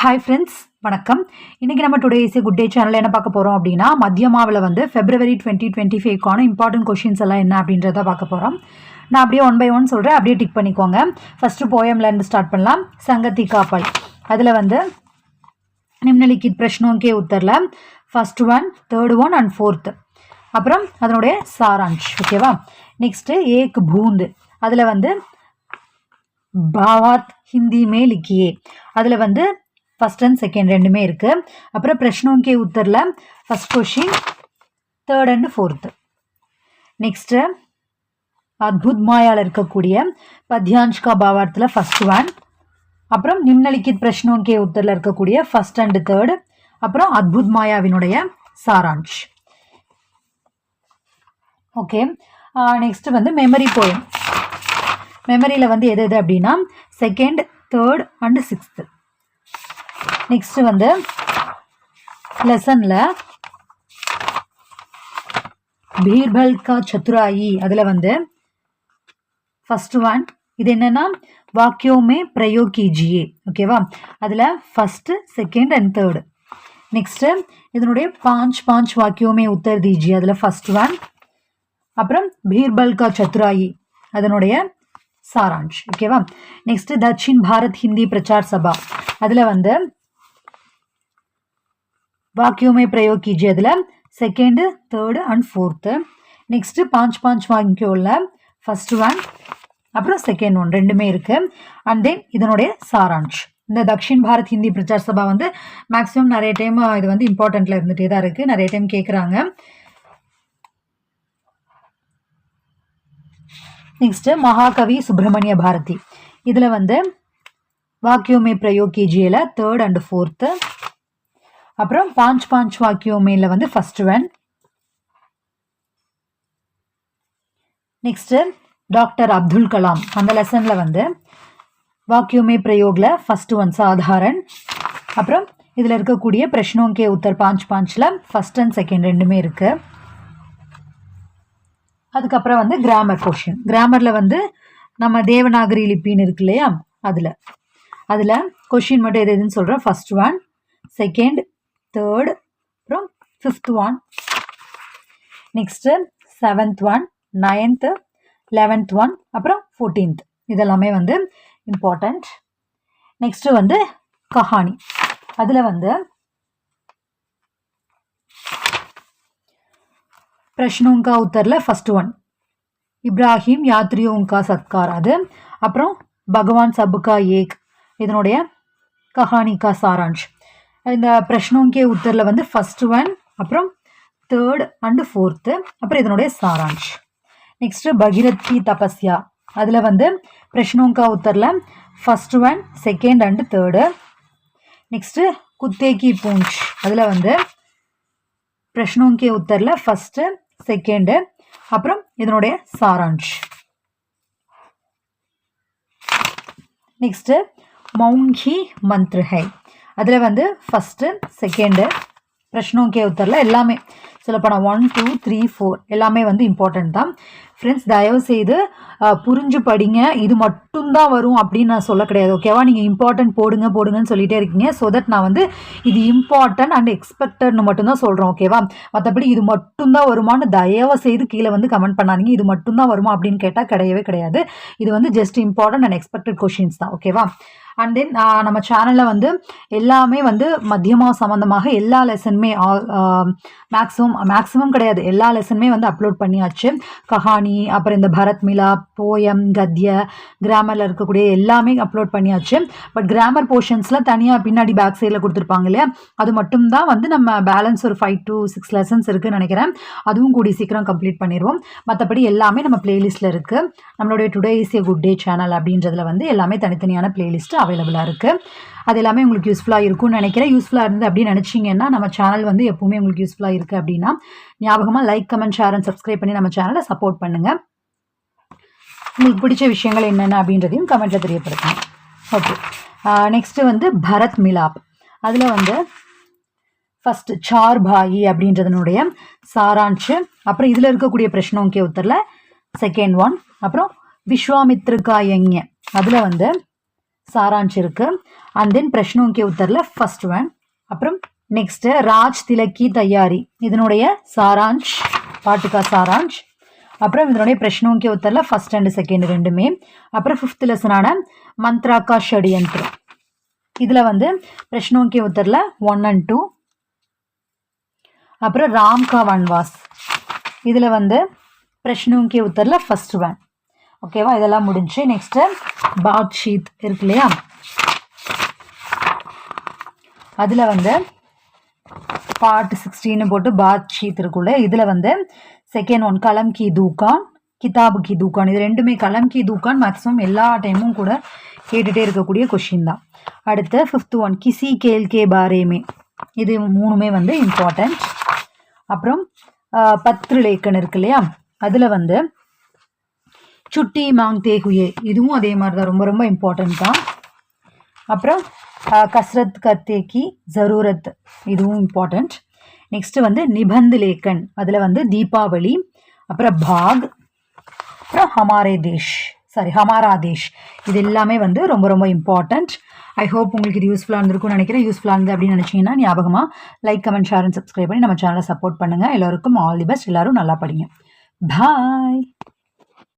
Hi friends வணக்கம். இன்றைக்கி நம்ம டுடே இஸ் குட் டே சேனலில் என்ன பார்க்க போகிறோம் அப்படின்னா மத்தியமாவில் வந்து ஃபெப்ரவரி டுவெண்ட்டி டுவெண்ட்டி ஃபைவ்க்கான இம்பார்ட்டன்ட் கொஷின்ஸ் எல்லாம் என்ன அப்படின்றத பார்க்க போகிறோம் நான் அப்படியே ஒன் பை ஒன் சொல்கிறேன் அப்படியே டிக் பண்ணிக்கோங்க. ஃபஸ்ட்டு போயம்லேருந்து ஸ்டார்ட் பண்ணலாம். சங்கத்தி காப்பல். அதில் வந்து நிம்னலிக்கித் பிரஷ்னோம் கே உத்தரில். First one third one and fourth அப்புறம் அதனுடைய சாராஞ்ச் ஓகேவா நெக்ஸ்ட்டு ஏக் பூந்து. அதில் வந்து பாவாத் ஹிந்தி மே லிக்கியே. அதில் வந்து ஃபஸ்ட் அண்ட் செகண்ட் ரெண்டுமே இருக்குது அப்புறம் பிரஷ்னோம் கே உத்தரில் first question third and fourth next அத்புத் மாயால் இருக்கக்கூடிய பத்யான்ஷ்கா பாவார்த்தில் ஃபஸ்ட் ஒன் அப்புறம் நிம்னலிக்கித் பிரஷ்னோம் கே உத்தரில் இருக்கக்கூடிய ஃபஸ்ட் அண்ட் தேர்டு அப்புறம் அத்புத் மாயாவினுடைய சாராஞ்ச் ஓகே நெக்ஸ்ட் வந்து மெமரி போயம் மெமரியில் வந்து எது எது அப்படின்னா second third and sixth next வந்து லெசனில் பீர்பல் கா சத்துராயி அதில் வந்து ஃபர்ஸ்ட் ஒன் இது என்னென்னா வாக்கியோமே பிரயோ கிஜியே ஓகேவா அதில் first second and third next இதனுடைய பாஞ்ச் பாஞ்ச் வாக்கியோமே உத்தர் தீஜி அதில் ஃபஸ்ட் ஒன் அப்புறம் பீர்பல் கா சத்துராயி அதனுடைய சாராஞ்ச் ஓகேவா நெக்ஸ்ட் தட்சின் பாரத் ஹிந்தி பிரச்சார் சபா அதில் வந்து வாக்கியமே பிரயோக் கீஜி அதில் second third and fourth next Panch பாஞ்ச் வாக்கியோவில் ஃபஸ்ட் ஒன் அப்புறம் செகண்ட் ஒன் ரெண்டுமே இருக்குது அண்ட் தென் இதனுடைய சாராஞ்ச் இந்த தக்ஷின் பாரத் ஹிந்தி பிரச்சார் சபா வந்து மேக்ஸிமம் நிறைய டைம் இது வந்து இம்பார்ட்டண்ட்டில் இருந்துகிட்டே தான் இருக்குது நிறைய டைம் கேட்குறாங்க நெக்ஸ்ட்டு மகாகவி சுப்பிரமணிய பாரதி. இதில் வந்து வாக்கியோமே பிரயோக் கேஜியில் தேர்ட் அண்டு ஃபோர்த்து அப்புறம் பாஞ்ச் பாஞ்ச் வாக்கியோமேல வந்து first one next doctor Abdul Kalam. அந்த லெசனில் வந்து வாக்கியோமே பிரயோகில் ஃபஸ்ட்டு ஒன் சாதாரண். அப்புறம் இதில் இருக்கக்கூடிய பிரஷ்னோங்கே உத்தர் பாஞ்ச் பாஞ்சில் ஃபஸ்ட் அண்ட் செகண்ட் ரெண்டுமே இருக்குது அதுக்கப்புறம் வந்து கிராமர் கொஷின் கிராமரில் வந்து நம்ம தேவநாகரி லிப்பின்னு இருக்கு இல்லையா? அதில். அதில் கொஷின் மட்டும் எது எதுன்னு சொல்கிறோம் ஃபஸ்ட் ஒன் செகண்ட் தேர்டு அப்புறம் fifth one next seventh one ninth eleventh one அப்புறம் ஃபோர்டீன்த் இதெல்லாமே வந்து இம்பார்ட்டண்ட் நெக்ஸ்ட்டு வந்து கஹானி. அதில் வந்து பிரஷ்னோங்கா உத்தரில் ஃபஸ்ட் ஒன் இப்ராஹிம் யாத்ரியோங்கா சத்கார் அது. அப்புறம் பகவான் சபுகா ஏக். இதனுடைய கஹானிகா சாரான்ஷ். இந்த பிரஷ்னோங்கே உத்தரில் வந்து ஃபஸ்ட் ஒன் அப்புறம் தேர்ட் அண்டு ஃபோர்த்து அப்புறம் இதனுடைய சாராஞ்ச் நெக்ஸ்ட்டு பகீரத் தபஸ்யா. அதில் வந்து பிரஷ்னோங்கா உத்தரில் first one second and third next குத்தேக்கி பூஞ்ச். அதில் வந்து பிரஷ்னோங்கே உத்தரில் ஃபஸ்ட்டு செகண்டு அப்புறம் இதனுடைய சாராஞ்ச் நெக்ஸ்ட்டு மௌங்கி மந்த்ருஹை. அதில் வந்து ஃபஸ்ட்டு செகண்டு பிரஷ்னோக்கே உத்தரில் எல்லாமே. சொல்லப்போனால் ஒன் டூ த்ரீ ஃபோர் எல்லாமே வந்து இம்பார்ட்டண்ட் தான். ஃப்ரெண்ட்ஸ் தயவு செய்து புரிஞ்சு படிங்க. இது மட்டும்தான் வரும் அப்படின்னு நான் சொல்ல கிடையாது ஓகேவா நீங்கள் இம்பார்ட்டன்ட் போடுங்க போடுங்கன்னு சொல்லிட்டே இருக்கீங்க. ஸோ தட் நான் வந்து இது இம்பார்ட்டன்ட் அண்ட் எக்ஸ்பெக்டட்னு மட்டும்தான் சொல்கிறோம் ஓகேவா மற்றபடி இது மட்டும்தான் வருமான்னு தயவு செய்து கீழே வந்து கமெண்ட் பண்ணாதீங்க. இது மட்டும்தான் வருமா அப்படின்னு கேட்டால் கிடையவே கிடையாது. இது வந்து just important and expected questions தான் ஓகேவா அண்ட் தென் நம்ம சேனலில் வந்து எல்லாமே வந்து மத்தியமாக சம்மந்தமாக எல்லா லெசனுமே மேக்ஸிமம் மேக்ஸிமம் கிடையாது. எல்லா லெசனுமே வந்து அப்லோட் பண்ணியாச்சு. கஹானி அப்புறம் இந்த பரத் மிலா போயம் கத்ய கிராமரில் இருக்கக்கூடிய எல்லாமே அப்லோட் பண்ணியாச்சு. பட் கிராமர் போர்ஷன்ஸில் தனியாக பின்னாடி பேக் சைடில் கொடுத்துருப்பாங்க இல்லையா? அது மட்டும்தான் வந்து நம்ம பேலன்ஸ் ஒரு ஃபைவ் டு சிக்ஸ் லெசன்ஸ் இருக்குதுன்னு நினைக்கிறேன். அதுவும் கூடி சீக்கிரம் கம்ப்ளீட் பண்ணிடுவோம். மற்றபடி எல்லாமே நம்ம பிளேலிஸ்ட்டில் இருக்குது நம்மளுடைய today is a good day channel அப்படின்றதுல வந்து எல்லாமே தனித்தனியான பிளேலிஸ்ட்டு அவைலபிளாக இருக்குது அது எல்லாமே உங்களுக்கு யூஸ்ஃபுல்லாக இருக்கும்னு நினைக்கிறேன். யூஸ்ஃபுல்லாக இருந்து அப்படின்னு நினச்சிங்கன்னா நம்ம சேனல் வந்து எப்போவுமே உங்களுக்கு யூஸ்ஃபுல்லாக இருக்குது அப்படின்னா ஞாபகமாக like comment share and subscribe பண்ணி நம்ம சேனலை சப்போர்ட் பண்ணுங்கள் உங்களுக்கு பிடிச்ச விஷயங்கள் என்னென்ன அப்படின்றதையும் கமெண்ட்டில் தெரியப்படுத்துங்க ஓகே நெக்ஸ்ட்டு வந்து பரத் மிலாப். அதில் வந்து ஃபஸ்ட்டு சார் பாயி அப்படின்றதனுடைய சாராஞ்சு அப்புறம் இதில் இருக்கக்கூடிய பிரஷ்னோங்கே உத்தரில்? செகண்ட் ஒன் அப்புறம் விஸ்வாமித்ருக்கா யஞ்ஞ அதில் வந்து சாரான்ஷ் இருக்குது அண்ட் தென் பிரஷ்னோங்கி உத்தரில் ஃபஸ்ட் ஒன் அப்புறம் நெக்ஸ்ட்டு ராஜ் திலக்கி தயாரி. இதனுடைய சாரான்ஷ் பாட்டுக்கா சாரான்ஷ். அப்புறம் இதனுடைய பிரஷ்னோங்கி உத்தரில் ஃபஸ்ட் அண்ட் செகண்ட் ரெண்டுமே. அப்புறம் ஃபிஃப்த் லெசனான மந்த்ராக்கா ஷடியந்திரம். இதில் வந்து பிரஷ்னோங்கி உத்தரில் ஒன் அண்ட் டூ அப்புறம் ராம்கா வன்வாஸ். இதில் வந்து பிரஷ்னோங்கி உத்தரில் ஃபஸ்ட் ஒன் ஓகேவா இதெல்லாம் முடிஞ்சு நெக்ஸ்ட்டு பாத் ஷீத் இருக்கு இல்லையா? அதில் வந்து பார்ட் சிக்ஸ்டின்னு போட்டு பாத் ஷீத் இருக்குள்ள இதில் வந்து செகண்ட் ஒன் கலம் கி தூக்கான் கிதாபு கி தூக்கான் இது ரெண்டுமே கலம் கி தூக்கான் மேக்ஸிமம் எல்லா டைமும் கூட கேட்டுகிட்டே இருக்கக்கூடிய கொஷின் தான். அடுத்து ஃபிஃப்த் ஒன் கிசி கேல் கே பாரேமே இது மூணுமே வந்து இம்பார்ட்டண்ட் அப்புறம் பத்ரு லேக்கன் இருக்கு இல்லையா? அதில் வந்து சுட்டி மாங் தேகுயே. இதுவும் அதே மாதிரி தான் ரொம்ப ரொம்ப இம்பார்ட்டன்ட் தான். அப்புறம் கஸ்ரத் கத்தே ஜரூரத். இதுவும் இம்பார்ட்டண்ட் நெக்ஸ்ட்டு வந்து நிபந்து லேக்கன். அதில் வந்து தீபாவளி. அப்புறம் பாக். அப்புறம் ஹமாரே தேஷ். சாரி ஹமாரா தேஷ். இது எல்லாமே வந்து ரொம்ப ரொம்ப இம்பார்ட்டண்ட் ஐ ஹோப் உங்களுக்கு இது யூஸ்ஃபுல்லாக இருந்திருக்கும்னு நினைக்கிறேன். யூஸ்ஃபுல்லாக இருந்து அப்படின்னு நினச்சிங்கன்னா ஞாபகமாக like comment share and subscribe பண்ணி நம்ம சேனலை சப்போர்ட் பண்ணுங்கள் எல்லோருக்கும் ஆல் தி பெஸ்ட் எல்லோரும் நல்லா படிங்க. பாய்